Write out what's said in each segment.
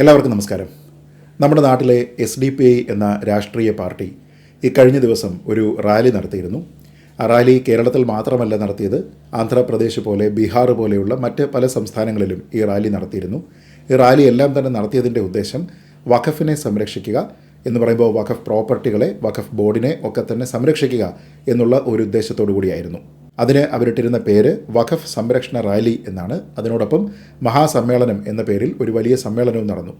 എല്ലാവർക്കും നമസ്കാരം. നമ്മുടെ നാട്ടിലെ എസ് ഡി പി ഐ എന്ന രാഷ്ട്രീയ പാർട്ടി ഇക്കഴിഞ്ഞ ദിവസം ഒരു റാലി നടത്തിയിരുന്നു. ആ റാലി കേരളത്തിൽ മാത്രമല്ല നടത്തിയത്. ആന്ധ്രാപ്രദേശ് പോലെ ബീഹാർ പോലെയുള്ള മറ്റ് പല സംസ്ഥാനങ്ങളിലും ഈ റാലി നടത്തിയിരുന്നു. ഈ റാലി എല്ലാം തന്നെ നടത്തിയതിന്റെ ഉദ്ദേശം വഖഫിനെ സംരക്ഷിക്കുക എന്ന് പറയുമ്പോൾ വഖഫ് പ്രോപ്പർട്ടികളെ വഖഫ് ബോർഡിനെ ഒക്കെ തന്നെ സംരക്ഷിക്കുക എന്നുള്ള ഒരു ഉദ്ദേശത്തോടു കൂടിയായിരുന്നു. അതിന് അവരിട്ടിരുന്ന പേര് വഖഫ് സംരക്ഷണ റാലി എന്നാണ്. അതിനോടൊപ്പം മഹാസമ്മേളനം എന്ന പേരിൽ ഒരു വലിയ സമ്മേളനവും നടന്നു.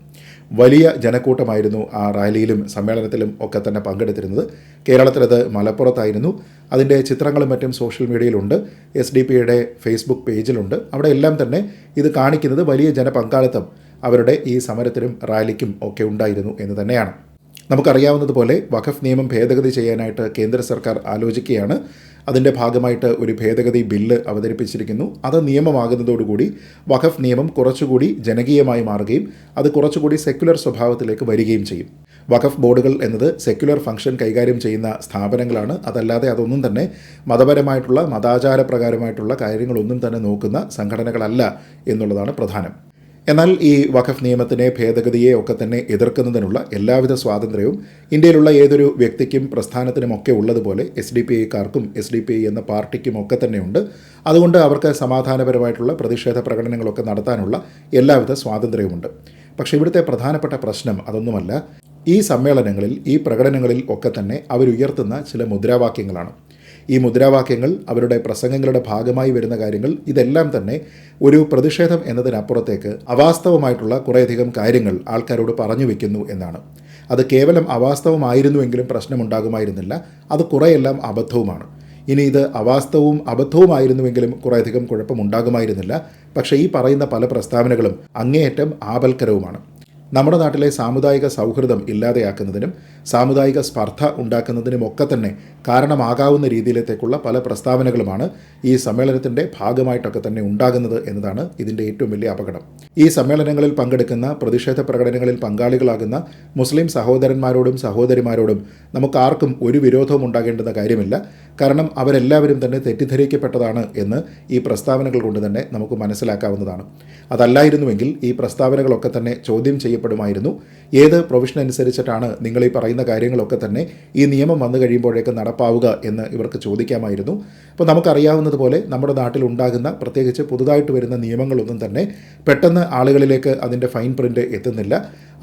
വലിയ ജനക്കൂട്ടമായിരുന്നു ആ റാലിയിലും സമ്മേളനത്തിലും ഒക്കെ തന്നെ പങ്കെടുത്തിരുന്നത്. കേരളത്തിലത് മലപ്പുറത്തായിരുന്നു. അതിന്റെ ചിത്രങ്ങളും മറ്റും സോഷ്യൽ മീഡിയയിലുണ്ട്. എസ് ഡി പിയുടെ ഫേസ്ബുക്ക് പേജിലുണ്ട്. അവിടെ എല്ലാം തന്നെ ഇത് കാണിക്കുന്നത് വലിയ ജനപങ്കാളിത്തം അവരുടെ ഈ സമരത്തിനും റാലിക്കും ഒക്കെ ഉണ്ടായിരുന്നു എന്ന് തന്നെയാണ്. നമുക്കറിയാവുന്നതുപോലെ വഖഫ് നിയമം ഭേദഗതി ചെയ്യാനായിട്ട് കേന്ദ്ര സർക്കാർ ആലോചിക്കുകയാണ്. അതിന്റെ ഭാഗമായിട്ട് ഒരു ഭേദഗതി ബില്ല് അവതരിപ്പിച്ചിരിക്കുന്നു. അത് നിയമമാകുന്നതോടുകൂടി വഖഫ് നിയമം കുറച്ചുകൂടി ജനകീയമായി മാറുകയും അത് കുറച്ചുകൂടി സെക്യുലർ സ്വഭാവത്തിലേക്ക് വരികയും ചെയ്യും. വഖഫ് ബോർഡുകൾ എന്നത് സെക്യുലർ ഫംഗ്ഷൻ കൈകാര്യം ചെയ്യുന്ന സ്ഥാപനങ്ങളാണ്. അതല്ലാതെ അതൊന്നും തന്നെ മതപരമായിട്ടുള്ള മതാചാരപ്രകാരമായിട്ടുള്ള കാര്യങ്ങളൊന്നും തന്നെ നോക്കുന്ന സംഘടനകളല്ല എന്നുള്ളതാണ് പ്രധാനം. എന്നാൽ ഈ വഖഫ് നിയമത്തിനെ ഭേദഗതിയെ ഒക്കെ തന്നെ എതിർക്കുന്നതിനുള്ള എല്ലാവിധ സ്വാതന്ത്ര്യവും ഇന്ത്യയിലുള്ള ഏതൊരു വ്യക്തിക്കും പ്രസ്ഥാനത്തിനുമൊക്കെ ഉള്ളതുപോലെ എസ് ഡി പി ഐക്കാർക്കും എസ് ഡി പി ഐ എന്ന പാർട്ടിക്കും ഒക്കെ തന്നെയുണ്ട്. അതുകൊണ്ട് അവർക്ക് സമാധാനപരമായിട്ടുള്ള പ്രതിഷേധ പ്രകടനങ്ങളൊക്കെ നടത്താനുള്ള എല്ലാവിധ സ്വാതന്ത്ര്യവുമുണ്ട്. പക്ഷേ ഇവിടുത്തെ പ്രധാനപ്പെട്ട പ്രശ്നം അതൊന്നുമല്ല. ഈ സമ്മേളനങ്ങളിൽ ഈ പ്രകടനങ്ങളിൽ ഒക്കെ തന്നെ അവരുയർത്തുന്ന ചില മുദ്രാവാക്യങ്ങളാണ്. ഈ മുദ്രാവാക്യങ്ങൾ അവരുടെ പ്രസംഗങ്ങളുടെ ഭാഗമായി വരുന്ന കാര്യങ്ങൾ ഇതെല്ലാം തന്നെ ഒരു പ്രതിഷേധം എന്നതിനപ്പുറത്തേക്ക് അവാസ്തവമായിട്ടുള്ള കുറേയധികം കാര്യങ്ങൾ ആൾക്കാരോട് പറഞ്ഞു വെക്കുന്നു എന്നാണ്. അത് കേവലം അവാസ്തവമായിരുന്നുവെങ്കിലും പ്രശ്നമുണ്ടാകുമായിരുന്നില്ല. അത് കുറേയെല്ലാം അബദ്ധവുമാണ്. ഇനി ഇത് അവാസ്തവവും അബദ്ധവുമായിരുന്നുവെങ്കിലും കുറേയധികം കുഴപ്പമുണ്ടാകുമായിരുന്നില്ല. പക്ഷേ ഈ പറയുന്ന പല പ്രസ്താവനകളും അങ്ങേയറ്റം ആപൽക്കരവുമാണ്. നമ്മുടെ നാട്ടിലെ സാമുദായിക സൗഹൃദം ഇല്ലാതെയാക്കുന്നതിനും സാമുദായിക സ്പർദ്ധ ഉണ്ടാക്കുന്നതിനുമൊക്കെ തന്നെ കാരണമാകാവുന്ന രീതിയിലേക്കുള്ള പല പ്രസ്താവനകളുമാണ് ഈ സമ്മേളനത്തിന്റെ ഭാഗമായിട്ടൊക്കെ തന്നെ ഉണ്ടാകുന്നത് എന്നതാണ് ഇതിന്റെ ഏറ്റവും വലിയ അപകടം. ഈ സമ്മേളനങ്ങളിൽ പങ്കെടുക്കുന്ന പ്രതിഷേധ പ്രകടനങ്ങളിൽ പങ്കാളികളാകുന്ന മുസ്ലിം സഹോദരന്മാരോടും സഹോദരിമാരോടും നമുക്ക് ആർക്കും ഒരു വിരോധവും ഉണ്ടാകേണ്ടുന്ന കാര്യമില്ല. കാരണം അവരെല്ലാവരും തന്നെ തെറ്റിദ്ധരിക്കപ്പെട്ടതാണ് എന്ന് ഈ പ്രസ്താവനകൾ കൊണ്ട് തന്നെ നമുക്ക് മനസ്സിലാക്കാവുന്നതാണ്. അതല്ലായിരുന്നുവെങ്കിൽ ഈ പ്രസ്താവനകളൊക്കെ തന്നെ ചോദ്യം ചെയ്യപ്പെടുമായിരുന്നു. ഏത് പ്രൊവിഷൻ അനുസരിച്ചിട്ടാണ് നിങ്ങൾ ഈ പറയുന്ന കാര്യങ്ങളൊക്കെ തന്നെ ഈ നിയമം വന്നു കഴിയുമ്പോഴേക്ക് നടപ്പാവുക എന്ന് ഇവർക്ക് ചോദിക്കാമായിരുന്നു. അപ്പോൾ നമുക്കറിയാവുന്നതുപോലെ നമ്മുടെ നാട്ടിൽ ഉണ്ടാകുന്ന പ്രത്യേകിച്ച് പുതുതായിട്ട് വരുന്ന നിയമങ്ങളൊന്നും തന്നെ പെട്ടെന്ന് ആളുകളിലേക്ക് അതിന്റെ ഫൈൻ പ്രിന്റ് എത്തുന്നില്ല.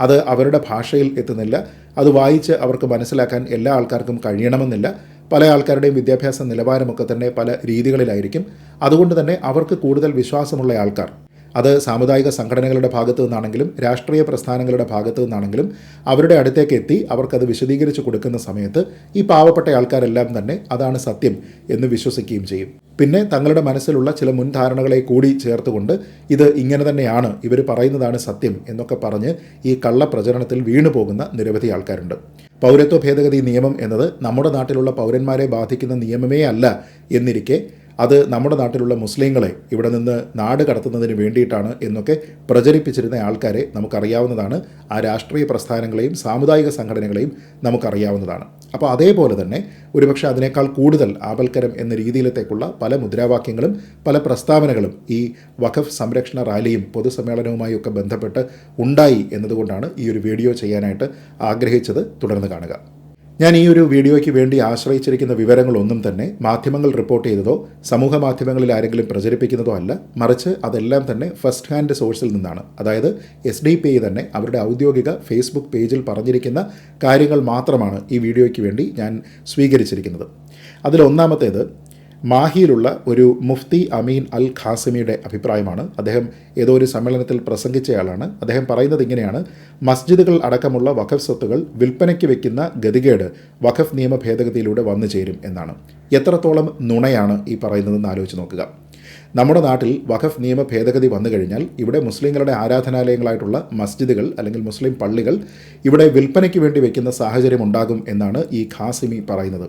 അത് അവരുടെ ഭാഷയിൽ എത്തുന്നില്ല. അത് വായിച്ച് അവർക്ക് മനസ്സിലാക്കാൻ എല്ലാ ആൾക്കാർക്കും കഴിയണമെന്നില്ല. പല ആൾക്കാരുടെയും വിദ്യാഭ്യാസ നിലവാരമൊക്കെ തന്നെ പല രീതികളിലായിരിക്കും. അതുകൊണ്ട് തന്നെ അവർക്ക് കൂടുതൽ വിശ്വാസമുള്ള ആൾക്കാർ അത് സാമുദായിക സംഘടനകളുടെ ഭാഗത്തു നിന്നാണെങ്കിലും രാഷ്ട്രീയ പ്രസ്ഥാനങ്ങളുടെ ഭാഗത്തു നിന്നാണെങ്കിലും അവരുടെ അടുത്തേക്ക് എത്തി അവർക്കത് വിശദീകരിച്ച് കൊടുക്കുന്ന സമയത്ത് ഈ പാവപ്പെട്ട ആൾക്കാരെല്ലാം തന്നെ അതാണ് സത്യം എന്ന് വിശ്വസിക്കുകയും ചെയ്യും. പിന്നെ തങ്ങളുടെ മനസ്സിലുള്ള ചില മുൻധാരണകളെ കൂടി ചേർത്തുകൊണ്ട് ഇത് ഇങ്ങനെ തന്നെയാണ് ഇവർ പറയുന്നതാണ് സത്യം എന്നൊക്കെ പറഞ്ഞ് ഈ കള്ളപ്രചരണത്തിൽ വീണു പോകുന്ന നിരവധി ആൾക്കാരുണ്ട്. പൗരത്വ ഭേദഗതി നിയമം എന്നത് നമ്മുടെ നാട്ടിലുള്ള പൗരന്മാരെ ബാധിക്കുന്ന നിയമമേ അല്ല എന്നിരിക്കെ അത് നമ്മുടെ നാട്ടിലുള്ള മുസ്ലിങ്ങളെ ഇവിടെ നിന്ന് നാട് കടത്തുന്നതിന് വേണ്ടിയിട്ടാണ് എന്നൊക്കെ പ്രചരിപ്പിച്ചിരുന്ന ആൾക്കാരെ നമുക്കറിയാവുന്നതാണ്. ആ രാഷ്ട്രീയ പ്രസ്ഥാനങ്ങളെയും സാമുദായിക സംഘടനകളെയും നമുക്കറിയാവുന്നതാണ്. അപ്പോൾ അതേപോലെ തന്നെ ഒരുപക്ഷെ അതിനേക്കാൾ കൂടുതൽ ആപൽക്കരം എന്ന രീതിയിലത്തേക്കുള്ള പല മുദ്രാവാക്യങ്ങളും പല പ്രസ്താവനകളും ഈ വഖഫ് സംരക്ഷണ റാലിയും പൊതുസമ്മേളനവുമായി ഒക്കെ ബന്ധപ്പെട്ട് ഉണ്ടായി എന്നതുകൊണ്ടാണ് ഈ ഒരു വീഡിയോ ചെയ്യാനായിട്ട് ആഗ്രഹിച്ചത്. തുടർന്ന് കാണുക. ഞാൻ ഈ ഒരു വീഡിയോയ്ക്ക് വേണ്ടി ആശ്രയിച്ചിരിക്കുന്ന വിവരങ്ങളൊന്നും തന്നെ മാധ്യമങ്ങൾ റിപ്പോർട്ട് ചെയ്തതോ സമൂഹ മാധ്യമങ്ങളിൽ ആരെങ്കിലും പ്രചരിപ്പിക്കുന്നതോ അല്ല. മറിച്ച് അതെല്ലാം തന്നെ ഫസ്റ്റ് ഹാൻഡ് സോഴ്സിൽ നിന്നാണ്. അതായത് എസ് ഡി പി ഐ തന്നെ അവരുടെ ഔദ്യോഗിക ഫേസ്ബുക്ക് പേജിൽ പറഞ്ഞിരിക്കുന്ന കാര്യങ്ങൾ മാത്രമാണ് ഈ വീഡിയോയ്ക്ക് വേണ്ടി ഞാൻ സ്വീകരിച്ചിരിക്കുന്നത്. അതിലൊന്നാമത്തേത് മാഹിയിലുള്ള ഒരു മുഫ്തി അമീൻ അൽ ഖാസിമിയുടെ അഭിപ്രായമാണ്. അദ്ദേഹം ഏതോ ഒരു സമ്മേളനത്തിൽ പ്രസംഗിച്ചയാളാണ്. അദ്ദേഹം പറയുന്നത് ഇങ്ങനെയാണ്. മസ്ജിദുകൾ അടക്കമുള്ള വഖഫ് സ്വത്തുകൾ വിൽപ്പനയ്ക്ക് വെക്കുന്ന ഗതികേട് വഖഫ് നിയമ ഭേദഗതിയിലൂടെ വന്നു ചേരും എന്നാണ്. എത്രത്തോളം നുണയാണ് ഈ പറയുന്നതെന്ന് ആലോചിച്ച് നോക്കുക. നമ്മുടെ നാട്ടിൽ വഖഫ് നിയമ ഭേദഗതി വന്നു കഴിഞ്ഞാൽ ഇവിടെ മുസ്ലിങ്ങളുടെ ആരാധനാലയങ്ങളായിട്ടുള്ള മസ്ജിദുകൾ അല്ലെങ്കിൽ മുസ്ലിം പള്ളികൾ ഇവിടെ വിൽപ്പനയ്ക്ക് വേണ്ടി വയ്ക്കുന്ന സാഹചര്യം ഉണ്ടാകും എന്നാണ് ഈ ഖാസിമി പറയുന്നത്.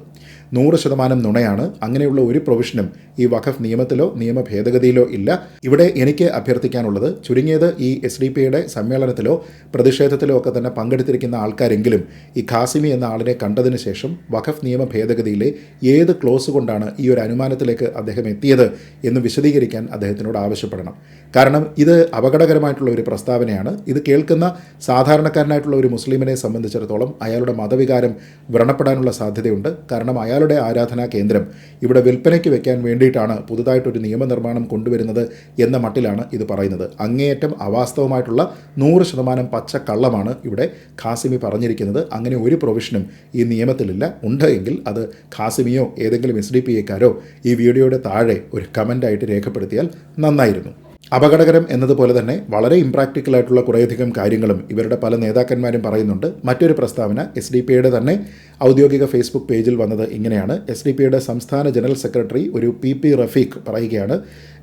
നൂറ് ശതമാനം നുണയാണ്. അങ്ങനെയുള്ള ഒരു പ്രൊവിഷനും ഈ വഖഫ് നിയമത്തിലോ നിയമ ഭേദഗതിയിലോ ഇല്ല. ഇവിടെ എനിക്ക് അഭ്യർത്ഥിക്കാനുള്ളത് ചുരുങ്ങിയത് ഈ എസ് ഡി പിയുടെ സമ്മേളനത്തിലോ പ്രതിഷേധത്തിലോ ഒക്കെ തന്നെ പങ്കെടുത്തിരിക്കുന്ന ആൾക്കാരെങ്കിലും ഈ ഖാസിമി എന്ന ആളിനെ കണ്ടതിന് ശേഷം വഖഫ് നിയമ ഭേദഗതിയിലെ ഏത് ക്ലോസ് കൊണ്ടാണ് ഈ ഒരു അനുമാനത്തിലേക്ക് അദ്ദേഹം എത്തിയത് എന്ന് വിശദീകരിക്കാൻ അദ്ദേഹത്തിനോട് ആവശ്യപ്പെടണം. കാരണം ഇത് അപകടകരമായിട്ടുള്ള ഒരു പ്രസ്താവനയാണ്. ഇത് കേൾക്കുന്ന സാധാരണക്കാരനായിട്ടുള്ള ഒരു മുസ്ലിമിനെ സംബന്ധിച്ചിടത്തോളം അയാളുടെ മതവികാരം വ്രണപ്പെടാനുള്ള സാധ്യതയുണ്ട്. കാരണം അയാളുടെ ആരാധനാ കേന്ദ്രം. ഇവിടെ വിൽപ്പനയ്ക്ക് വെക്കാൻ വേണ്ടിയിട്ടാണ് പുതുതായിട്ടൊരു നിയമനിർമ്മാണം കൊണ്ടുവരുന്നത് എന്ന മട്ടിലാണ് ഇത് പറയുന്നത്. അങ്ങേയറ്റം അവാസ്തവമായിട്ടുള്ള നൂറ് ശതമാനം പച്ചക്കള്ളമാണ് ഇവിടെ ഖാസിമി പറഞ്ഞിരിക്കുന്നത്. അങ്ങനെ ഒരു പ്രൊവിഷനും ഈ നിയമത്തിലില്ല. ഉണ്ട് എങ്കിൽ അത് ഖാസിമിയോ ഏതെങ്കിലും എസ് ഡി പി എക്കാരോ ഈ വീഡിയോയുടെ താഴെ ഒരു കമന്റായിട്ട് രേഖപ്പെടുത്തിയാൽ നന്നായിരുന്നു. അപകടകരം എന്നതുപോലെ തന്നെ വളരെ ഇമ്പ്രാക്ടിക്കൽ ആയിട്ടുള്ള കുറേയധികം കാര്യങ്ങളും ഇവരുടെ പല നേതാക്കന്മാരും പറയുന്നുണ്ട്. മറ്റൊരു പ്രസ്താവന എസ് ഡി പിയുടെ തന്നെ ഔദ്യോഗിക ഫേസ്ബുക്ക് പേജിൽ വന്നത് ഇങ്ങനെയാണ്. എസ് ഡി പിയുടെ സംസ്ഥാന ജനറൽ സെക്രട്ടറി ഒരു പി പി റഫീഖ് പറയുകയാണ്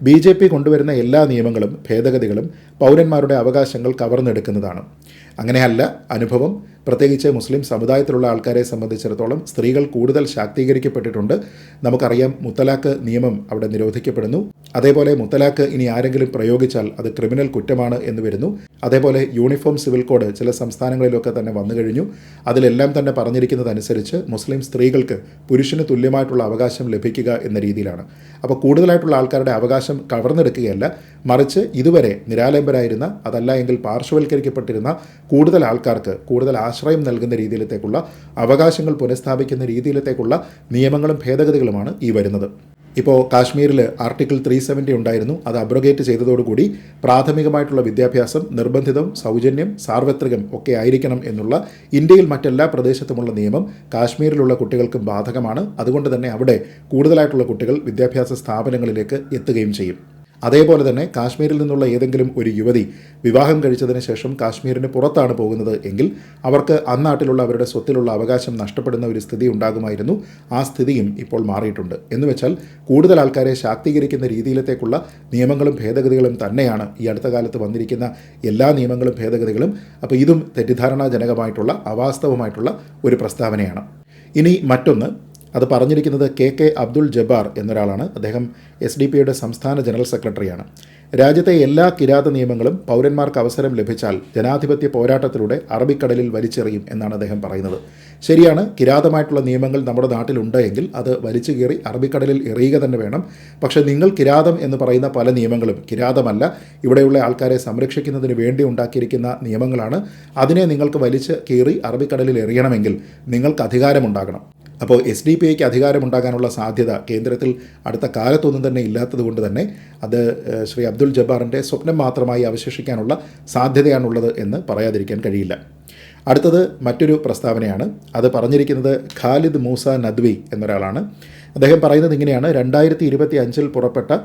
ബി ജെ പി കൊണ്ടുവരുന്ന എല്ലാ നിയമങ്ങളും ഭേദഗതികളും പൗരന്മാരുടെ അവകാശങ്ങൾ കവർന്നെടുക്കുന്നതാണ്. അങ്ങനെയല്ല അനുഭവം പ്രത്യേകിച്ച് മുസ്ലിം സമുദായത്തിലുള്ള ആൾക്കാരെ സംബന്ധിച്ചിടത്തോളം സ്ത്രീകൾ കൂടുതൽ ശാക്തീകരിക്കപ്പെട്ടിട്ടുണ്ട്. നമുക്കറിയാം മുത്തലാഖ് നിയമം അവിടെ നിരോധിക്കപ്പെടുന്നു. അതേപോലെ മുത്തലാഖ് ഇനി ആരെങ്കിലും പ്രയോഗിച്ചാൽ അത് ക്രിമിനൽ കുറ്റമാണ് എന്ന് വരുന്നു. അതേപോലെ യൂണിഫോം സിവിൽ കോഡ് ചില സംസ്ഥാനങ്ങളിലൊക്കെ തന്നെ വന്നു കഴിഞ്ഞു. അതിലെല്ലാം തന്നെ പറഞ്ഞിരിക്കുന്നതനുസരിച്ച് മുസ്ലിം സ്ത്രീകൾക്ക് പുരുഷന് തുല്യമായിട്ടുള്ള അവകാശം ലഭിക്കുക എന്ന രീതിയിലാണ്. അപ്പോൾ കൂടുതലായിട്ടുള്ള ആൾക്കാരുടെ അവകാശം കവർന്നെടുക്കുകയല്ല. മറിച്ച് ഇതുവരെ നിരാലംബരായിരുന്ന അതല്ല എങ്കിൽ പാർശ്വവൽക്കരിക്കപ്പെട്ടിരുന്ന കൂടുതൽ ആൾക്കാർക്ക് കൂടുതൽ ആശ്രയം നൽകുന്ന രീതിയിലത്തേക്കുള്ള അവകാശങ്ങൾ പുനഃസ്ഥാപിക്കുന്ന രീതിയിലത്തേക്കുള്ള നിയമങ്ങളും ഭേദഗതികളുമാണ് ഈ വരുന്നത്. ഇപ്പോൾ കാശ്മീരിൽ ആർട്ടിക്കിൾ ത്രീ സെവന്റി ഉണ്ടായിരുന്നു. അത് അബ്രോഗേറ്റ് ചെയ്തതോടുകൂടി പ്രാഥമികമായിട്ടുള്ള വിദ്യാഭ്യാസം നിർബന്ധിതം സൗജന്യം സാർവത്രികം ഒക്കെ ആയിരിക്കണം എന്നുള്ള ഇന്ത്യയിൽ മറ്റെല്ലാ പ്രദേശത്തുമുള്ള നിയമം കാശ്മീരിലുള്ള കുട്ടികൾക്കും ബാധകമാണ്. അതുകൊണ്ട് തന്നെ അവിടെ കൂടുതലായിട്ടുള്ള കുട്ടികൾ വിദ്യാഭ്യാസ സ്ഥാപനങ്ങളിലേക്ക് എത്തുകയും ചെയ്യും. അതേപോലെ തന്നെ കാശ്മീരിൽ നിന്നുള്ള ഏതെങ്കിലും ഒരു യുവതി വിവാഹം കഴിച്ചതിന് ശേഷം കാശ്മീരിന് പുറത്താണ് പോകുന്നത് എങ്കിൽ അവർക്ക് അന്നാട്ടിലുള്ള അവരുടെ സ്വത്തിലുള്ള അവകാശം നഷ്ടപ്പെടുന്ന ഒരു സ്ഥിതി ഉണ്ടാകുമായിരുന്നു. ആ സ്ഥിതിയും ഇപ്പോൾ മാറിയിട്ടുണ്ട്. എന്ന് വെച്ചാൽ കൂടുതൽ ആൾക്കാരെ ശാക്തീകരിക്കുന്ന രീതിയിലത്തേക്കുള്ള നിയമങ്ങളും ഭേദഗതികളും തന്നെയാണ് ഈ അടുത്ത കാലത്ത് വന്നിരിക്കുന്ന എല്ലാ നിയമങ്ങളും ഭേദഗതികളും. അപ്പോൾ ഇതും തെറ്റിദ്ധാരണാജനകമായിട്ടുള്ള അവാസ്തവമായിട്ടുള്ള ഒരു പ്രസ്താവനയാണ്. ഇനി മറ്റൊന്ന്. അത് പറഞ്ഞിരിക്കുന്നത് കെ കെ അബ്ദുൾ ജബ്ബാർ എന്നൊരാളാണ്. അദ്ദേഹം എസ് ഡി പിയുടെ സംസ്ഥാന ജനറൽ സെക്രട്ടറിയാണ്. രാജ്യത്തെ എല്ലാ കിരാത നിയമങ്ങളും പൗരന്മാർക്ക് അവസരം ലഭിച്ചാൽ ജനാധിപത്യ പോരാട്ടത്തിലൂടെ അറബിക്കടലിൽ വലിച്ചെറിയും എന്നാണ് അദ്ദേഹം പറയുന്നത്. ശരിയാണ് കിരാതമായിട്ടുള്ള നിയമങ്ങൾ നമ്മുടെ നാട്ടിലുണ്ട് എങ്കിൽ അത് വലിച്ചു കീറി അറബിക്കടലിൽ എറിയുക തന്നെ വേണം. പക്ഷേ നിങ്ങൾ കിരാതം എന്ന് പറയുന്ന പല നിയമങ്ങളും കിരാതമല്ല ഇവിടെയുള്ള ആൾക്കാരെ സംരക്ഷിക്കുന്നതിന് വേണ്ടി ഉണ്ടാക്കിയിരിക്കുന്ന നിയമങ്ങളാണ്. അതിനെ നിങ്ങൾക്ക് വലിച്ച് കീറി അറബിക്കടലിൽ എറിയണമെങ്കിൽ നിങ്ങൾക്ക് അധികാരമുണ്ടാകണം. അപ്പോൾ എസ് ഡി പി ഐക്ക് അധികാരമുണ്ടാകാനുള്ള സാധ്യത കേന്ദ്രത്തിൽ അടുത്ത കാലത്തൊന്നും തന്നെ ഇല്ലാത്തതുകൊണ്ട് തന്നെ അത് ശ്രീ അബ്ദുൾ ജബ്ബാറിന്റെ സ്വപ്നം മാത്രമായി അവശേഷിക്കാനുള്ള സാധ്യതയാണുള്ളത് എന്ന് പറയാതിരിക്കാൻ കഴിയില്ല. അടുത്തത് മറ്റൊരു പ്രസ്താവനയാണ്. അത് പറഞ്ഞിരിക്കുന്നത് ഖാലിദ് മൂസ നദ്വി എന്നൊരാളാണ്. അദ്ദേഹം പറയുന്നത് ഇങ്ങനെയാണ്. രണ്ടായിരത്തി ഇരുപത്തി അഞ്ചിൽ പുറപ്പെട്ട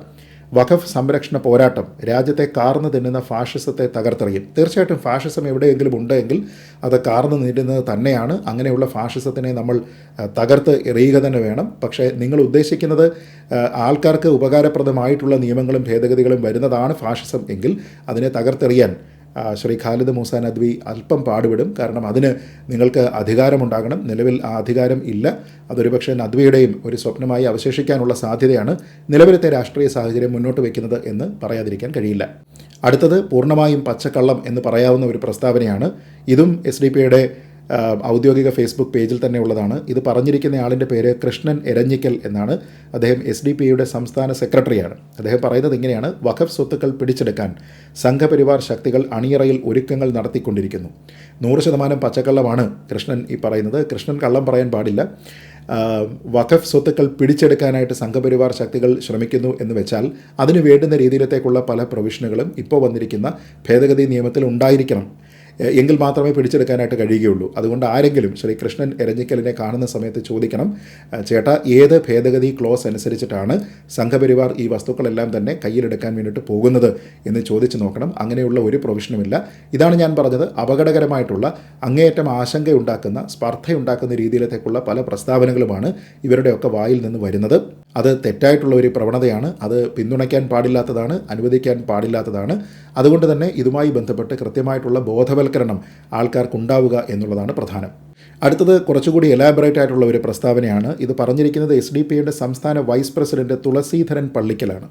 വഖഫ് സംരക്ഷണ പോരാട്ടം രാജ്യത്തെ കാർന്നു തിന്നുന്ന ഫാഷിസത്തെ തകർത്തെറിയും. തീർച്ചയായിട്ടും ഫാഷിസം എവിടെയെങ്കിലും ഉണ്ടെങ്കിൽ അത് കാർന്നു നീട്ടുന്നത് തന്നെയാണ്. അങ്ങനെയുള്ള ഫാഷിസത്തിനെ നമ്മൾ തകർത്ത് എറിയുക തന്നെ വേണം. പക്ഷേ നിങ്ങൾ ഉദ്ദേശിക്കുന്നത് ആൾക്കാർക്ക് ഉപകാരപ്രദമായിട്ടുള്ള നിയമങ്ങളും ഭേദഗതികളും വരുന്നതാണ് ഫാഷിസം എങ്കിൽ അതിനെ തകർത്തെറിയാൻ. ശ്രീ ഖാലിദ് മൂസ നദ്വി അല്പം പാടുപെടും. കാരണം അതിന് നിങ്ങൾക്ക് അധികാരമുണ്ടാകണം. നിലവിൽ ആ അധികാരം ഇല്ല. അതൊരു പക്ഷേ നദ്വിയുടെയും ഒരു സ്വപ്നമായി അവശേഷിക്കാനുള്ള സാധ്യതയാണ് നിലവിലത്തെ രാഷ്ട്രീയ സാഹചര്യം മുന്നോട്ട് വയ്ക്കുന്നത് എന്ന് പറയാതിരിക്കാൻ കഴിയില്ല. അടുത്തത് പൂർണമായും പച്ചക്കള്ളം എന്ന് പറയാവുന്ന ഒരു പ്രസ്താവനയാണ്. ഇതും എസ് ഡി പിയുടെ ഔദ്യോഗിക ഫേസ്ബുക്ക് പേജിൽ തന്നെ ഉള്ളതാണ്. ഇത് പറഞ്ഞിരിക്കുന്ന ആളിന്റെ പേര് കൃഷ്ണൻ എരഞ്ഞിക്കൽ എന്നാണ്. അദ്ദേഹം എസ് ഡി പി യുടെ സംസ്ഥാന സെക്രട്ടറിയാണ്. അദ്ദേഹം പറയുന്നത് ഇങ്ങനെയാണ്. വഖഫ് സ്വത്തുക്കൾ പിടിച്ചെടുക്കാൻ സംഘപരിവാർ ശക്തികൾ അണിയറയിൽ ഒരുക്കങ്ങൾ നടത്തിക്കൊണ്ടിരിക്കുന്നു. നൂറ് ശതമാനം പച്ചക്കള്ളമാണ് കൃഷ്ണൻ ഈ പറയുന്നത്. കൃഷ്ണൻ കള്ളം പറയാൻ പാടില്ല. വഖഫ് സ്വത്തുക്കൾ പിടിച്ചെടുക്കാനായിട്ട് സംഘപരിവാർ ശക്തികൾ ശ്രമിക്കുന്നു എന്ന് വെച്ചാൽ അതിന് വേണ്ടുന്ന രീതിയിലത്തേക്കുള്ള പല പ്രൊവിഷനുകളും ഇപ്പോൾ വന്നിരിക്കുന്ന ഭേദഗതി നിയമത്തിൽ ഉണ്ടായിരിക്കണം. എങ്കിൽ മാത്രമേ പിടിച്ചെടുക്കാനായിട്ട് കഴിയുകയുള്ളൂ. അതുകൊണ്ട് ആരെങ്കിലും ശ്രീകൃഷ്ണൻ എരഞ്ഞിക്കലിനെ കാണുന്ന സമയത്ത് ചോദിക്കണം ചേട്ട ഏത് ഭേദഗതി ക്ലോസ് അനുസരിച്ചിട്ടാണ് സംഘപരിവാർ ഈ വസ്തുക്കളെല്ലാം തന്നെ കയ്യിലെടുക്കാൻ വേണ്ടിയിട്ട് പോകുന്നത് എന്ന് ചോദിച്ചു നോക്കണം. അങ്ങനെയുള്ള ഒരു പ്രൊവിഷനുമില്ല. ഇതാണ് ഞാൻ പറഞ്ഞത്. അപകടകരമായിട്ടുള്ള അങ്ങേയറ്റം ആശങ്കയുണ്ടാക്കുന്ന സ്പർദ്ധയുണ്ടാക്കുന്ന രീതിയിലത്തേക്കുള്ള പല പ്രസ്താവനകളുമാണ് ഇവരുടെയൊക്കെ വായിൽ നിന്ന് വരുന്നത്. അത് തെറ്റായിട്ടുള്ള ഒരു പ്രവണതയാണ്. അത് പിന്തുണയ്ക്കാൻ പാടില്ലാത്തതാണ് അനുവദിക്കാൻ പാടില്ലാത്തതാണ്. അതുകൊണ്ട് തന്നെ ഇതുമായി ബന്ധപ്പെട്ട് കൃത്യമായിട്ടുള്ള ബോധവൽക്കരണം ആൾക്കാർക്കുണ്ടാവുക എന്നുള്ളതാണ് പ്രധാനം. അടുത്തത് കുറച്ചുകൂടി എലാബറേറ്റ് ആയിട്ടുള്ള ഒരു പ്രസ്താവനയാണ്. ഇത് പറഞ്ഞിരിക്കുന്നത് എസ് ഡി പിയുടെ സംസ്ഥാന വൈസ് പ്രസിഡന്റ് തുളസീധരൻ പള്ളിക്കലാണ്.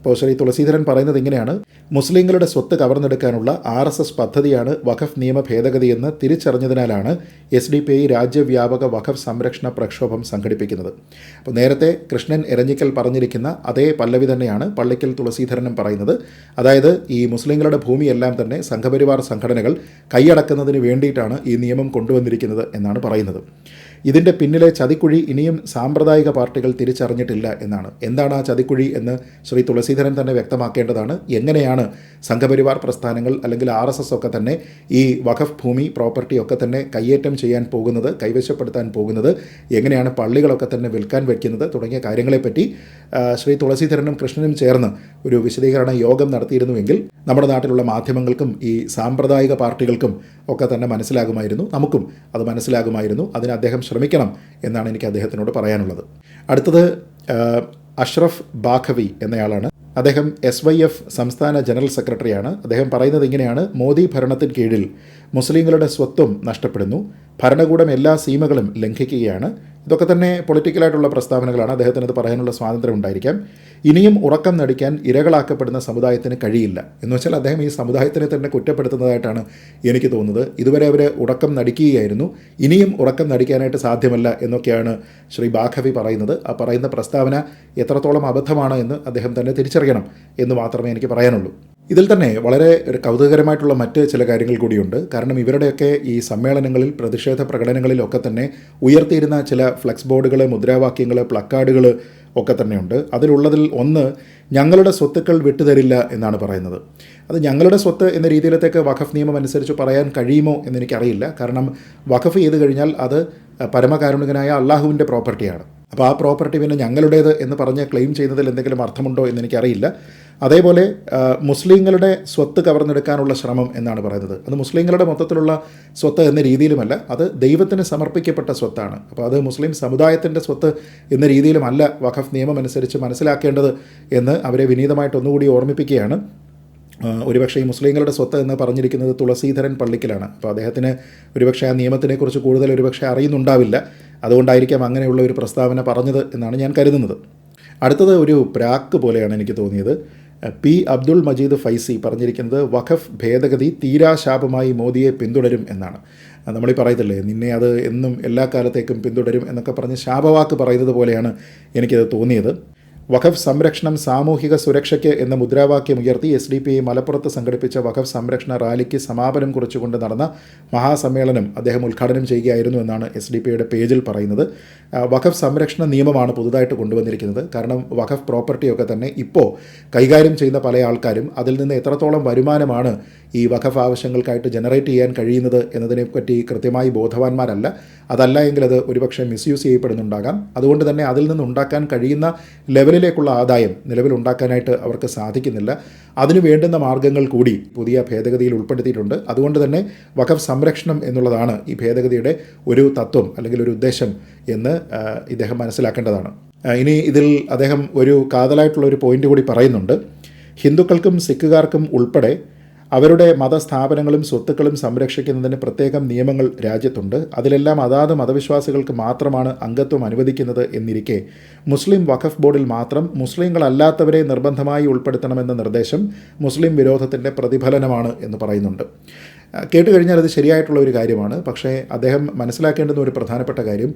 ഇപ്പോൾ ശ്രീ തുളസീധരൻ പറയുന്നത് ഇങ്ങനെയാണ്. മുസ്ലിങ്ങളുടെ സ്വത്ത് കവർന്നെടുക്കാനുള്ള ആർ എസ് എസ് പദ്ധതിയാണ് വഖഫ് നിയമ ഭേദഗതിയെന്ന് തിരിച്ചറിഞ്ഞതിനാലാണ് എസ് ഡി പി ഐ രാജ്യവ്യാപക വഖഫ് സംരക്ഷണ പ്രക്ഷോഭം സംഘടിപ്പിക്കുന്നത്. അപ്പോൾ നേരത്തെ കൃഷ്ണൻ എരഞ്ഞിക്കൽ പറഞ്ഞിരിക്കുന്ന അതേ പല്ലവി തന്നെയാണ് പള്ളിക്കൽ തുളസീധരനും പറയുന്നത്. അതായത് ഈ മുസ്ലിങ്ങളുടെ ഭൂമിയെല്ലാം തന്നെ സംഘപരിവാർ സംഘടനകൾ കൈയടക്കുന്നതിന് വേണ്ടിയിട്ടാണ് ഈ നിയമം കൊണ്ടുവന്നിരിക്കുന്നത് എന്നാണ് പറയുന്നത്. ഇതിന്റെ പിന്നിലെ ചതിക്കുഴി ഇനിയും സാമ്പ്രദായിക പാർട്ടികൾ തിരിച്ചറിഞ്ഞിട്ടില്ല എന്നാണ്. എന്താണ് ആ ചതിക്കുഴി എന്ന് ശ്രീ തുളസീധരൻ തന്നെ വ്യക്തമാക്കേണ്ടതാണ്. എങ്ങനെയാണ് സംഘപരിവാർ പ്രസ്ഥാനങ്ങൾ അല്ലെങ്കിൽ ആർ എസ് എസ് ഒക്കെ തന്നെ ഈ വഖഫ് ഭൂമി പ്രോപ്പർട്ടി ഒക്കെ തന്നെ കയ്യേറ്റം ചെയ്യാൻ പോകുന്നത് കൈവശപ്പെടുത്താൻ പോകുന്നത് എങ്ങനെയാണ് പള്ളികളൊക്കെ തന്നെ വിൽക്കാൻ വയ്ക്കുന്നത് തുടങ്ങിയ കാര്യങ്ങളെപ്പറ്റി ശ്രീ തുളസീധരനും കൃഷ്ണനും ചേർന്ന് ഒരു വിശദീകരണ യോഗം നടത്തിയിരുന്നുവെങ്കിൽ നമ്മുടെ നാട്ടിലുള്ള മാധ്യമങ്ങൾക്കും ഈ സാമ്പ്രദായിക പാർട്ടികൾക്കും ഒക്കെ തന്നെ മനസ്സിലാകുമായിരുന്നു. നമുക്കും അത് മനസ്സിലാകുമായിരുന്നു. അതിന് അദ്ദേഹം ശ്രമിക്കണം എന്നാണ് എനിക്ക് അദ്ദേഹത്തിനോട് പറയാനുള്ളത്. അടുത്തത് അഷ്റഫ് ബാഖവി എന്നയാളാണ്. അദ്ദേഹം എസ് വൈ എഫ് സംസ്ഥാന ജനറൽ സെക്രട്ടറിയാണ്. അദ്ദേഹം പറയുന്നത് ഇങ്ങനെയാണ് മോദി ഭരണത്തിന് കീഴിൽ മുസ്ലിങ്ങളുടെ സ്വത്വം നഷ്ടപ്പെടുന്നു ഭരണകൂടം എല്ലാ സീമകളും ലംഘിക്കുകയാണ് ഇതൊക്കെ തന്നെ പൊളിറ്റിക്കലായിട്ടുള്ള പ്രസ്താവനകളാണ്. അദ്ദേഹത്തിന് അത് പറയാനുള്ള സ്വാതന്ത്ര്യം ഉണ്ടായിരിക്കാം. ഇനിയും ഉറക്കം നടിക്കാൻ ഇരകളാക്കപ്പെടുന്ന സമുദായത്തിന് കഴിയില്ല. എന്ന് വെച്ചാൽ അദ്ദേഹം ഈ സമുദായത്തിനെ തന്നെ കുറ്റപ്പെടുത്തുന്നതായിട്ടാണ് എനിക്ക് തോന്നുന്നത്. ഇതുവരെ അവർ ഉറക്കം നടിക്കുകയായിരുന്നു. ഇനിയും ഉറക്കം നടിക്കാനായിട്ട് സാധ്യമല്ല എന്നൊക്കെയാണ് ശ്രീ ബാഖവി പറയുന്നത്. ആ പറയുന്ന പ്രസ്താവന എത്രത്തോളം അബദ്ധമാണ് എന്ന് അദ്ദേഹം തന്നെ തിരിച്ചറിയണം എന്ന് മാത്രമേ എനിക്ക് പറയാനുള്ളൂ. ഇതിൽ തന്നെ വളരെ കൗതുകകരമായിട്ടുള്ള മറ്റ് ചില കാര്യങ്ങൾ കൂടിയുണ്ട്. കാരണം ഇവരുടെയൊക്കെ ഈ സമ്മേളനങ്ങളിൽ പ്രതിഷേധ പ്രകടനങ്ങളിലൊക്കെ തന്നെ ഉയർത്തിയിരുന്ന ചില ഫ്ലെക്സ് ബോർഡുകൾ മുദ്രാവാക്യങ്ങൾ പ്ലക്കാർഡുകൾ ഒക്കെ തന്നെയുണ്ട്. അതിലുള്ളതിൽ ഒന്ന് ഞങ്ങളുടെ സ്വത്തുക്കൾ വിട്ടുതരില്ല എന്നാണ് പറയുന്നത്. അത് ഞങ്ങളുടെ സ്വത്ത് എന്ന രീതിയിലത്തേക്ക് വഖഫ് നിയമം അനുസരിച്ച് പറയാൻ കഴിയുമോ എന്നെനിക്കറിയില്ല കാരണം വഖഫ് ചെയ്ത് കഴിഞ്ഞാൽ അത് പരമകാരുണികനായ അള്ളാഹുവിന്റെ പ്രോപ്പർട്ടിയാണ്. അപ്പോൾ ആ പ്രോപ്പർട്ടി പിന്നെ ഞങ്ങളുടേത് എന്ന് പറഞ്ഞ് ക്ലെയിം ചെയ്യുന്നതിൽ എന്തെങ്കിലും അർത്ഥമുണ്ടോ എന്ന് എനിക്കറിയില്ല. അതേപോലെ മുസ്ലിങ്ങളുടെ സ്വത്ത് കവർന്നെടുക്കാനുള്ള ശ്രമം എന്നാണ് പറയുന്നത്. അത് മുസ്ലിങ്ങളുടെ മൊത്തത്തിലുള്ള സ്വത്ത് എന്ന രീതിയിലുമല്ല അത് ദൈവത്തിന് സമർപ്പിക്കപ്പെട്ട സ്വത്താണ്. അപ്പോൾ അത് മുസ്ലിം സമുദായത്തിന്റെ സ്വത്ത് എന്ന രീതിയിലുമല്ല വഖഫ് നിയമം അനുസരിച്ച് മനസ്സിലാക്കേണ്ടത് എന്ന് അവരെ വിനീതമായിട്ട് ഒന്നുകൂടി ഓർമ്മിപ്പിക്കുകയാണ്. ഒരുപക്ഷെ ഈ മുസ്ലിങ്ങളുടെ സ്വത്ത് എന്ന് പറഞ്ഞിരിക്കുന്നത് തുളസീധരൻ പള്ളിക്കലാണ്. അപ്പോൾ അദ്ദേഹത്തിന് ഒരുപക്ഷെ ആ നിയമത്തിനെക്കുറിച്ച് കൂടുതൽ ഒരുപക്ഷെ അറിയുന്നുണ്ടാവില്ല. അതുകൊണ്ടായിരിക്കാം അങ്ങനെയുള്ള ഒരു പ്രസ്താവന പറഞ്ഞത് എന്നാണ് ഞാൻ കരുതുന്നത്. അടുത്തത് ഒരു പ്രാക്ക് പോലെയാണ് എനിക്ക് തോന്നിയത്. പി അബ്ദുൾ മജീദ് ഫൈസി പറഞ്ഞിരിക്കുന്നത് വഖഫ് ഭേദഗതി തീരാശാപമായി മോദിയെ പിന്തുടരും എന്നാണ്. നമ്മളീ പറയത്തില്ലേ നിന്നെ അത് എന്നും എല്ലാ കാലത്തേക്കും പിന്തുടരും എന്നൊക്കെ പറഞ്ഞ് ശാപവാക്ക് പറയുന്നത് പോലെയാണ് എനിക്കത് തോന്നിയത്. വഖഫ് സംരക്ഷണം സാമൂഹിക സുരക്ഷയ്ക്ക് എന്ന മുദ്രാവാക്യം ഉയർത്തി എസ് ഡി പി മലപ്പുറത്ത് സംഘടിപ്പിച്ച വഖഫ് സംരക്ഷണ റാലിക്ക് സമാപനം കുറിച്ചുകൊണ്ട് നടന്ന മഹാസമ്മേളനം അദ്ദേഹം ഉദ്ഘാടനം ചെയ്യുകയായിരുന്നു എന്നാണ് എസ് ഡി പി ഐയുടെ പേജിൽ പറയുന്നത്. വഖഫ് സംരക്ഷണ നിയമമാണ് പുതുതായിട്ട് കൊണ്ടുവന്നിരിക്കുന്നത്. കാരണം വഖഫ് പ്രോപ്പർട്ടിയൊക്കെ തന്നെ ഇപ്പോൾ കൈകാര്യം ചെയ്യുന്ന പല ആൾക്കാരും അതിൽ നിന്ന് എത്രത്തോളം വരുമാനമാണ് ഈ വഖഫ് ആവശ്യങ്ങൾക്കായിട്ട് ജനറേറ്റ് ചെയ്യാൻ കഴിയുന്നത് എന്നതിനെപ്പറ്റി കൃത്യമായി ബോധവാന്മാരല്ല. അതല്ല എങ്കിൽ അത് ഒരുപക്ഷെ മിസ്യൂസ് ചെയ്യപ്പെടുന്നുണ്ടാകാം. അതുകൊണ്ട് തന്നെ അതിൽ നിന്ന് ഉണ്ടാക്കാൻ കഴിയുന്ന ലെവലിലേക്കുള്ള ആദായം നിലവിൽ ഉണ്ടാക്കാനായിട്ട് അവർക്ക് സാധിക്കുന്നില്ല. അതിനു വേണ്ടുന്ന മാർഗങ്ങൾ കൂടി പുതിയ ഭേദഗതിയിൽ ഉൾപ്പെടുത്തിയിട്ടുണ്ട്. അതുകൊണ്ട് തന്നെ വഖഫ് സംരക്ഷണം എന്നുള്ളതാണ് ഈ ഭേദഗതിയുടെ ഒരു തത്വം അല്ലെങ്കിൽ ഒരു ഉദ്ദേശം എന്ന് ഇദ്ദേഹം മനസ്സിലാക്കേണ്ടതാണ്. ഇനി ഇതിൽ അദ്ദേഹം ഒരു കാതലായിട്ടുള്ള ഒരു പോയിന്റ് കൂടി പറയുന്നുണ്ട്. ഹിന്ദുക്കൾക്കും സിഖുകാർക്കും ഉൾപ്പെടെ അവരുടെ മതസ്ഥാപനങ്ങളും സ്വത്തുക്കളും സംരക്ഷിക്കുന്നതിന് പ്രത്യേകം നിയമങ്ങൾ രാജ്യത്തുണ്ട്. അതിലെല്ലാം അതാത് മതവിശ്വാസികൾക്ക് മാത്രമാണ് അംഗത്വം അനുവദിക്കുന്നത് എന്നിരിക്കെ മുസ്ലിം വഖഫ് ബോർഡിൽ മാത്രം മുസ്ലിങ്ങളല്ലാത്തവരെ നിർബന്ധമായി ഉൾപ്പെടുത്തണമെന്ന നിർദ്ദേശം മുസ്ലിം വിരോധത്തിന്റെ പ്രതിഫലനമാണ് എന്ന് പറയുന്നുണ്ട്. കേട്ട് കഴിഞ്ഞാൽ അത് ശരിയായിട്ടുള്ള ഒരു കാര്യമാണ്. പക്ഷേ അദ്ദേഹം മനസ്സിലാക്കേണ്ടുന്ന ഒരു പ്രധാനപ്പെട്ട കാര്യം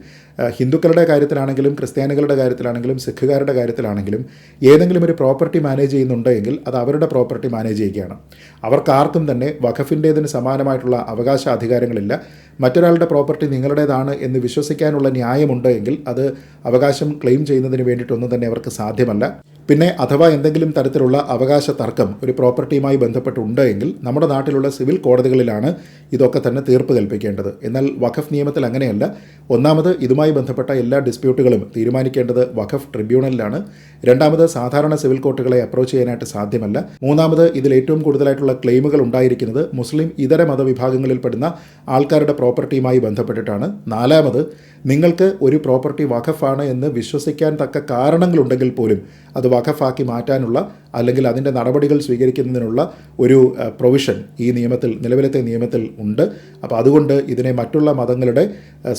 ഹിന്ദുക്കളുടെ കാര്യത്തിലാണെങ്കിലും ക്രിസ്ത്യാനികളുടെ കാര്യത്തിലാണെങ്കിലും സിഖുകാരുടെ കാര്യത്തിലാണെങ്കിലും ഏതെങ്കിലും ഒരു പ്രോപ്പർട്ടി മാനേജ് ചെയ്യുന്നുണ്ടെങ്കിൽ അത് അവരുടെ പ്രോപ്പർട്ടി മാനേജ് ചെയ്യുകയാണ്. അവർക്കാർക്കും തന്നെ വഖഫിന്റേതിന് സമാനമായിട്ടുള്ള അവകാശ അധികാരങ്ങളില്ല. മറ്റൊരാളുടെ പ്രോപ്പർട്ടി നിങ്ങളുടേതാണ് എന്ന് വിശ്വസിക്കാനുള്ള ന്യായമുണ്ട് എങ്കിൽ അത് അവകാശം ക്ലെയിം ചെയ്യുന്നതിന് വേണ്ടിയിട്ടൊന്നും തന്നെ അവർക്ക് സാധ്യമല്ല. പിന്നെ അഥവാ എന്തെങ്കിലും തരത്തിലുള്ള അവകാശ തർക്കം ഒരു പ്രോപ്പർട്ടിയുമായി ബന്ധപ്പെട്ടുണ്ട് എങ്കിൽ നമ്മുടെ നാട്ടിലുള്ള സിവിൽ കോടതികളിലാണ് ഇതൊക്കെ തന്നെ തീർപ്പ് കൽപ്പിക്കേണ്ടത്. എന്നാൽ വഖഫ് നിയമത്തിൽ അങ്ങനെയല്ല. ഒന്നാമത് ഇതുമായി ബന്ധപ്പെട്ട എല്ലാ ഡിസ്പ്യൂട്ടുകളും തീരുമാനിക്കേണ്ടത് വഖഫ് ട്രിബ്യൂണലിലാണ്. രണ്ടാമത് സാധാരണ സിവിൽ കോർട്ടുകളെ അപ്രോച്ച് ചെയ്യാനായിട്ട് സാധ്യമല്ല. മൂന്നാമത് ഇതിൽ ഏറ്റവും കൂടുതലായിട്ടുള്ള ക്ലെയിമുകൾ ഉണ്ടായിരിക്കുന്നത് മുസ്ലിം ഇതര മതവിഭാഗങ്ങളിൽ പെടുന്ന ആൾക്കാരുടെ പ്രോപ്പർട്ടിയുമായി ബന്ധപ്പെട്ടിട്ടാണ്. നാലാമത് നിങ്ങൾക്ക് ഒരു പ്രോപ്പർട്ടി വഖഫാണ് എന്ന് വിശ്വസിക്കാൻ തക്ക കാരണങ്ങളുണ്ടെങ്കിൽ പോലും അത് വഖഫാക്കി മാറ്റാനുള്ള അല്ലെങ്കിൽ അതിന്റെ നടപടികൾ സ്വീകരിക്കുന്നതിനുള്ള ഒരു പ്രൊവിഷൻ ഈ നിയമത്തിൽ നിലവിലത്തെ നിയമത്തിൽ ഉണ്ട്. അപ്പോൾ അതുകൊണ്ട് ഇതിനെ മറ്റുള്ള മതങ്ങളുടെ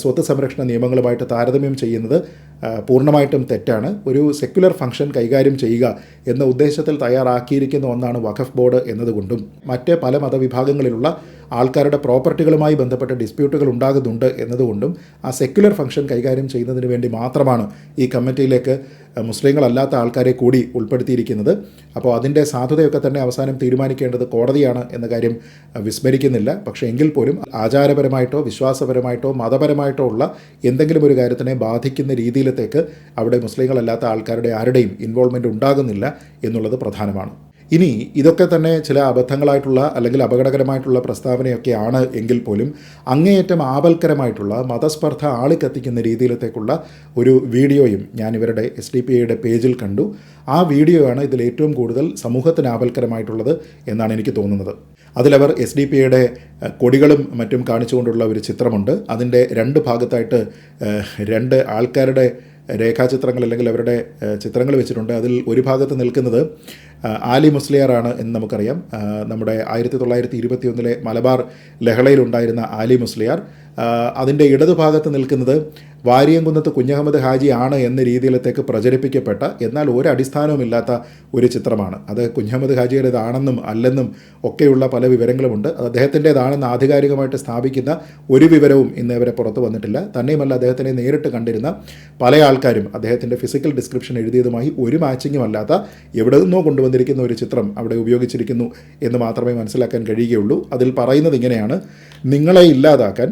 സ്വത്ത് സംരക്ഷണ നിയമങ്ങളുമായിട്ട് താരതമ്യം ചെയ്യുന്നത് പൂർണമായിട്ടും തെറ്റാണ്. ഒരു സെക്യുലർ ഫംഗ്ഷൻ കൈകാര്യം ചെയ്യുക എന്ന ഉദ്ദേശത്തിൽ തയ്യാറാക്കിയിരിക്കുന്ന ഒന്നാണ് വഖഫ് ബോർഡ് എന്നതുകൊണ്ടും. മറ്റ് പല മതവിഭാഗങ്ങളിലുള്ള ആൾക്കാരുടെ പ്രോപ്പർട്ടികളുമായി ബന്ധപ്പെട്ട ഡിസ്പ്യൂട്ടുകൾ ഉണ്ടാകുന്നുണ്ട് എന്നതുകൊണ്ടും ആ സെക്യുലർ ഫംഗ്ഷൻ കൈകാര്യം ചെയ്യുന്നതിന് വേണ്ടി മാത്രമാണ് ഈ കമ്മിറ്റിയിലേക്ക് മുസ്ലിങ്ങളല്ലാത്ത ആൾക്കാരെ കൂടി ഉൾപ്പെടുത്തിയിരിക്കുന്നത്. അപ്പോൾ അതിന്റെ സാധുതയൊക്കെ തന്നെ അവസാനം തീരുമാനിക്കേണ്ടത് കോടതിയാണ് എന്ന കാര്യം വിസ്മരിക്കുന്നില്ല. പക്ഷേ എങ്കിൽ പോലും ആചാരപരമായിട്ടോ വിശ്വാസപരമായിട്ടോ മതപരമായിട്ടോ ഉള്ള എന്തെങ്കിലും ഒരു കാര്യത്തിനെ ബാധിക്കുന്ന രീതിയിലത്തേക്ക് അവിടെ മുസ്ലിങ്ങളല്ലാത്ത ആൾക്കാരുടെ ആരുടെയും ഇൻവോൾവ്മെന്റ് ഉണ്ടാകുന്നില്ല എന്നുള്ളത് പ്രധാനമാണ്. ഇനി ഇതൊക്കെ തന്നെ ചില അബദ്ധങ്ങളായിട്ടുള്ള അല്ലെങ്കിൽ അപകടകരമായിട്ടുള്ള പ്രസ്താവനയൊക്കെയാണ് എങ്കിൽ പോലും അങ്ങേയറ്റം ആപൽക്കരമായിട്ടുള്ള മതസ്പർദ്ധ ആളിക്കത്തിക്കുന്ന രീതിയിലത്തേക്കുള്ള ഒരു വീഡിയോയും ഞാൻ ഇവരുടെ എസ് ഡി പി ഐയുടെ പേജിൽ കണ്ടു. ആ വീഡിയോയാണ് ഇതിൽ ഏറ്റവും കൂടുതൽ സമൂഹത്തിന് ആപൽക്കരമായിട്ടുള്ളത് എന്നാണ് എനിക്ക് തോന്നുന്നത്. അതിലവർ എസ് ഡി പി ഐയുടെ കൊടികളും മറ്റും കാണിച്ചുകൊണ്ടുള്ള ഒരു ചിത്രമുണ്ട്. അതിന്റെ രണ്ട് ഭാഗത്തായിട്ട് രണ്ട് ആൾക്കാരുടെ രേഖാചിത്രങ്ങൾ അല്ലെങ്കിൽ അവരുടെ ചിത്രങ്ങൾ വെച്ചിട്ടുണ്ട്. അതിൽ ഒരു ഭാഗത്ത് നിൽക്കുന്നത് ആലി മുസ്ലിയാറാണ് എന്ന് നമുക്കറിയാം. നമ്മുടെ ആയിരത്തി തൊള്ളായിരത്തി ഇരുപത്തി ഒന്നിലെ മലബാർ ലഹളയിലുണ്ടായിരുന്ന ആലി മുസ്ലിയാർ. അതിന്റെ ഇടതുഭാഗത്ത് നിൽക്കുന്നത് വാരിയംകുന്നത്ത് കുഞ്ഞഹമ്മദ് ഹാജി ആണ് എന്ന രീതിയിലത്തേക്ക് പ്രചരിപ്പിക്കപ്പെട്ട എന്നാൽ ഒരു അടിസ്ഥാനവുമില്ലാത്ത ഒരു ചിത്രമാണ്. അത് കുഞ്ഞഹമ്മദ് ഹാജിയുടേതാണെന്നും അല്ലെന്നും ഒക്കെയുള്ള പല വിവരങ്ങളുമുണ്ട്. അത് അദ്ദേഹത്തിന്റേതാണെന്ന് ആധികാരികമായിട്ട് സ്ഥാപിക്കുന്ന ഒരു വിവരവും ഇന്ന് വരെ പുറത്തു വന്നിട്ടില്ല. തന്നെയുമല്ല അദ്ദേഹത്തിനെ നേരിട്ട് കണ്ടിരുന്ന പല ആൾക്കാരും അദ്ദേഹത്തിന്റെ ഫിസിക്കൽ ഡിസ്ക്രിപ്ഷൻ എഴുതിയതുമായി ഒരു മാച്ചിങ്ങും അല്ലാത്ത എവിടെ നിന്നോ കൊണ്ടുവന്നിരിക്കുന്ന ഒരു ചിത്രം അവിടെ ഉപയോഗിച്ചിരിക്കുന്നു എന്ന് മാത്രമേ മനസ്സിലാക്കാൻ കഴിയുകയുള്ളൂ. അതിൽ പറയുന്നത് ഇങ്ങനെയാണ്. നിങ്ങളെ ഇല്ലാതാക്കാൻ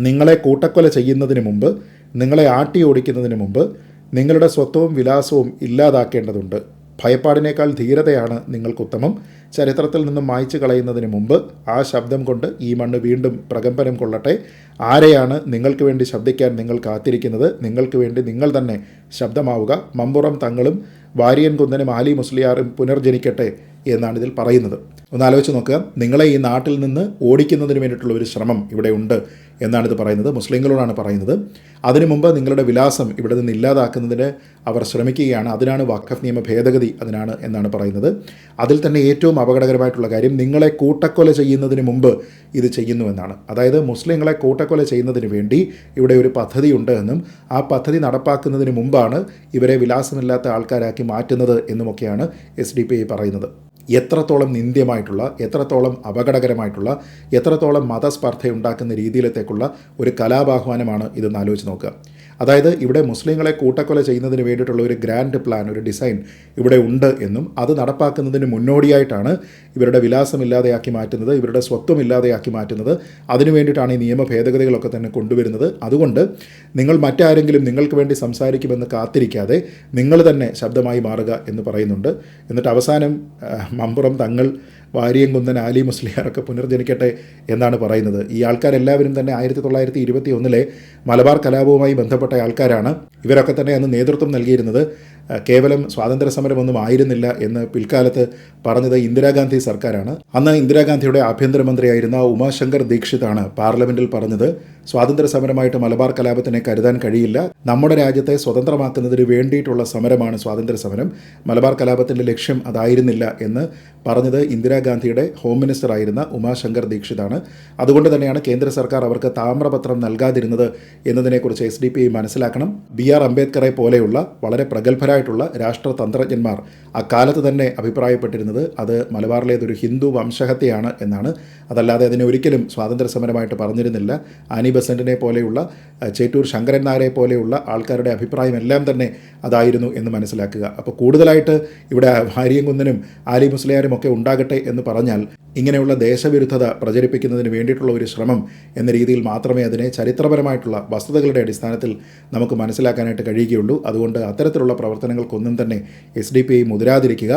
നിങ്ങളെ കൂട്ടക്കൊല ചെയ്യുന്നതിന് മുമ്പ് നിങ്ങളെ ആട്ടി ഓടിക്കുന്നതിന് മുമ്പ് നിങ്ങളുടെ സ്വത്വവും വിലാസവും ഇല്ലാതാക്കേണ്ടതുണ്ട്. ഭയപ്പാടിനേക്കാൾ ധീരതയാണ് നിങ്ങൾക്കുത്തമം. ചരിത്രത്തിൽ നിന്നും മായ്ച്ചു കളയുന്നതിന് മുമ്പ് ആ ശബ്ദം കൊണ്ട് ഈ മണ്ണ് വീണ്ടും പ്രകമ്പനം കൊള്ളട്ടെ. ആരെയാണ് നിങ്ങൾക്ക് വേണ്ടി ശബ്ദിക്കാൻ നിങ്ങൾ കാത്തിരിക്കുന്നത്? നിങ്ങൾക്ക് വേണ്ടി നിങ്ങൾ തന്നെ ശബ്ദമാവുക. മമ്പുറം തങ്ങളും വാര്യൻ കുന്നനും ആലി മുസ്ലിയാറും പുനർജനിക്കട്ടെ എന്നാണ് ഇതിൽ പറയുന്നത്. ഒന്ന് ആലോചിച്ച് നോക്കുക. നിങ്ങളെ ഈ നാട്ടിൽ നിന്ന് ഓടിക്കുന്നതിന് വേണ്ടിയിട്ടുള്ള ഒരു ശ്രമം ഇവിടെ ഉണ്ട്. എന്നാണ് ഇത് പറയുന്നത്. മുസ്ലിങ്ങളോടാണ് പറയുന്നത്. അതിനു മുമ്പ് നിങ്ങളുടെ വിലാസം ഇവിടെ നിന്ന് ഇല്ലാതാക്കുന്നതിന് അവർ ശ്രമിക്കുകയാണ്. അതിനാണ് വഖഫ് നിയമ ഭേദഗതി അതിനാണ് എന്നാണ് പറയുന്നത്. അതിൽ തന്നെ ഏറ്റവും അപകടകരമായിട്ടുള്ള കാര്യം നിങ്ങളെ കൂട്ടക്കൊല ചെയ്യുന്നതിന് മുമ്പ് ഇത് ചെയ്യുന്നു എന്നാണ്. അതായത് മുസ്ലിങ്ങളെ കൂട്ടക്കൊല ചെയ്യുന്നതിന് വേണ്ടി ഇവിടെ ഒരു പദ്ധതി ഉണ്ട് എന്നും ആ പദ്ധതി നടപ്പാക്കുന്നതിന് മുമ്പാണ് ഇവരെ വിലാസമില്ലാത്ത ആൾക്കാരാക്കി മാറ്റുന്നത് എന്നുമൊക്കെയാണ് എസ് ഡി പി ഐ പറയുന്നത്. എത്രത്തോളം നിന്ദ്യമായിട്ടുള്ള എത്രത്തോളം അപകടകരമായിട്ടുള്ള എത്രത്തോളം മതസ്പർദ്ധയുണ്ടാക്കുന്ന രീതിയിലത്തേക്കുള്ള ഒരു കലാപാഹ്വാനമാണ് ഇതെന്ന് ആലോചിച്ച് നോക്കുക. അതായത് ഇവിടെ മുസ്ലിങ്ങളെ കൂട്ടക്കൊല ചെയ്യുന്നതിന് വേണ്ടിയിട്ടുള്ള ഒരു ഗ്രാൻഡ് പ്ലാൻ ഒരു ഡിസൈൻ ഇവിടെ ഉണ്ട് എന്നും അത് നടപ്പാക്കുന്നതിന് മുന്നോടിയായിട്ടാണ് ഇവരുടെ വിലാസമില്ലാതെയാക്കി മാറ്റുന്നത് ഇവരുടെ സ്വത്വം ഇല്ലാതെയാക്കി മാറ്റുന്നത്. അതിനു വേണ്ടിയിട്ടാണ് ഈ നിയമ ഭേദഗതികളൊക്കെ തന്നെ കൊണ്ടുവരുന്നത്. അതുകൊണ്ട് നിങ്ങൾ മറ്റാരെങ്കിലും നിങ്ങൾക്ക് വേണ്ടി സംസാരിക്കുമെന്ന് കാത്തിരിക്കാതെ നിങ്ങൾ തന്നെ ശബ്ദമായി മാറുക എന്ന് പറയുന്നുണ്ട്. എന്നിട്ട് അവസാനം മമ്പുറം തങ്ങൾ വാരിയംകുന്നൻ ആലി മുസ്ലിയാറൊക്കെ പുനർജനിക്കട്ടെ എന്നാണ് പറയുന്നത്. ഈ ആൾക്കാരെല്ലാവരും തന്നെ ആയിരത്തി തൊള്ളായിരത്തി ഇരുപത്തി ഒന്നിലെ മലബാർ കലാപവുമായി ബന്ധപ്പെട്ട ആൾക്കാരാണ്. ഇവരൊക്കെ തന്നെ അന്ന് നേതൃത്വം നൽകിയിരുന്നത്. കേവലം സ്വാതന്ത്ര്യ സമരമൊന്നും ആയിരുന്നില്ല എന്ന് പിൽക്കാലത്ത് പറഞ്ഞത് ഇന്ദിരാഗാന്ധി സർക്കാരാണ്. അന്ന് ഇന്ദിരാഗാന്ധിയുടെ ആഭ്യന്തരമന്ത്രിയായിരുന്ന ഉമാശങ്കർ ദീക്ഷിതാണ് പാർലമെന്റിൽ പറഞ്ഞത്. സ്വാതന്ത്ര്യ സമരമായിട്ട് മലബാർ കലാപത്തിനെ കരുതാൻ കഴിയില്ല. നമ്മുടെ രാജ്യത്തെ സ്വതന്ത്രമാക്കുന്നതിന് വേണ്ടിയിട്ടുള്ള സമരമാണ് സ്വാതന്ത്ര്യ സമരം മലബാർ കലാപത്തിന്റെ ലക്ഷ്യം അതായിരുന്നില്ല എന്ന് പറഞ്ഞത് ഇന്ദിരാഗാന്ധിയുടെ ഹോം മിനിസ്റ്റർ ആയിരുന്ന ഉമാശങ്കർ ദീക്ഷിതാണ്. അതുകൊണ്ട് തന്നെയാണ് കേന്ദ്ര സർക്കാർ അവർക്ക് താമ്രപത്രം നൽകാതിരുന്നത് എന്നതിനെക്കുറിച്ച് എസ് ഡി പി മനസ്സിലാക്കണം. ബി ആർ അംബേദ്കറെ പോലെയുള്ള വളരെ പ്രഗത്ഭരായിട്ടുള്ള രാഷ്ട്രതന്ത്രജ്ഞന്മാർ അക്കാലത്ത് തന്നെ അഭിപ്രായപ്പെട്ടിരുന്നത് അത് മലബാറിലേതൊരു ഹിന്ദു വംശഹത്യയാണ് എന്നാണ് അതല്ലാതെ അതിനെ ഒരിക്കലും സ്വാതന്ത്ര്യ സമരമായിട്ട് പറഞ്ഞിരുന്നില്ല. ആനി ബസന്റിനെ പോലെയുള്ള ചേറ്റൂർ ശങ്കരൻ നായരെ പോലെയുള്ള ആൾക്കാരുടെ അഭിപ്രായം എല്ലാം തന്നെ അതായിരുന്നു എന്ന് മനസ്സിലാക്കുക. അപ്പോൾ കൂടുതലായിട്ട് ഇവിടെ ഭാര്യങ്കുന്നനും ആലി മുസ്ലിയാരും ഒക്കെ ഉണ്ടാകട്ടെ എന്ന് പറഞ്ഞാൽ ഇങ്ങനെയുള്ള ദേശവിരുദ്ധത പ്രചരിപ്പിക്കുന്നതിന് വേണ്ടിയിട്ടുള്ള ഒരു ശ്രമം എന്ന രീതിയിൽ മാത്രമേ അതിനെ ചരിത്രപരമായിട്ടുള്ള വസ്തുതകളുടെ അടിസ്ഥാനത്തിൽ നമുക്ക് മനസ്സിലാക്കാനായിട്ട് കഴിയുകയുള്ളൂ. അതുകൊണ്ട് അത്തരത്തിലുള്ള പ്രവർത്തനങ്ങൾക്കൊന്നും തന്നെ എസ് ഡി പി ഐ മുതിരാതിരിക്കുക.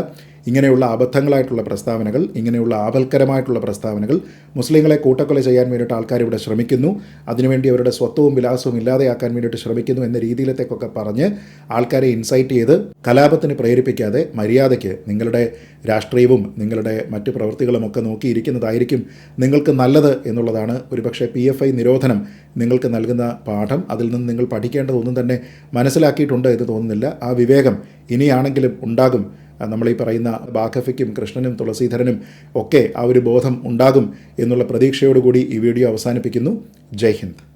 ഇങ്ങനെയുള്ള അബദ്ധങ്ങളായിട്ടുള്ള പ്രസ്താവനകൾ ഇങ്ങനെയുള്ള ആപൽക്കരമായിട്ടുള്ള പ്രസ്താവനകൾ മുസ്ലിങ്ങളെ കൂട്ടക്കൊല ചെയ്യാൻ വേണ്ടിയിട്ട് ആൾക്കാർ ഇവിടെ ശ്രമിക്കുന്നു. അതിനുവേണ്ടി അവരുടെ സ്വത്വവും വിലാസവും ഇല്ലാതെയാക്കാൻ വേണ്ടിയിട്ട് ശ്രമിക്കുന്നു എന്ന രീതിയിലത്തേക്കൊക്കെ പറഞ്ഞ് ആൾക്കാരെ ഇൻസൈറ്റ് ചെയ്ത് കലാപത്തിന് പ്രേരിപ്പിക്കാതെ മര്യാദയ്ക്ക് നിങ്ങളുടെ രാഷ്ട്രീയവും നിങ്ങളുടെ മറ്റു പ്രവൃത്തികളുമൊക്കെ നോക്കിയിരിക്കുന്നതായിരിക്കും നിങ്ങൾക്ക് നല്ലത് എന്നുള്ളതാണ്. ഒരുപക്ഷെ പി എഫ് ഐ നിരോധനം നിങ്ങൾക്ക് നൽകുന്ന പാഠം. അതിൽ നിന്ന് നിങ്ങൾ പഠിക്കേണ്ടതൊന്നും തന്നെ മനസ്സിലാക്കിയിട്ടുണ്ട് എന്ന് തോന്നുന്നില്ല. ആ വിവേകം ഇനിയാണെങ്കിലും ഉണ്ടാകും. നമ്മൾ ഈ പറയുന്ന ബാഖഫയ്ക്കും കൃഷ്ണനും തുളസീധരനും ഒക്കെ ആ ഒരു ബോധം ഉണ്ടാകും എന്നുള്ള പ്രതീക്ഷയോടുകൂടി ഈ വീഡിയോ അവസാനിപ്പിക്കുന്നു. ജയ് ഹിന്ദ്.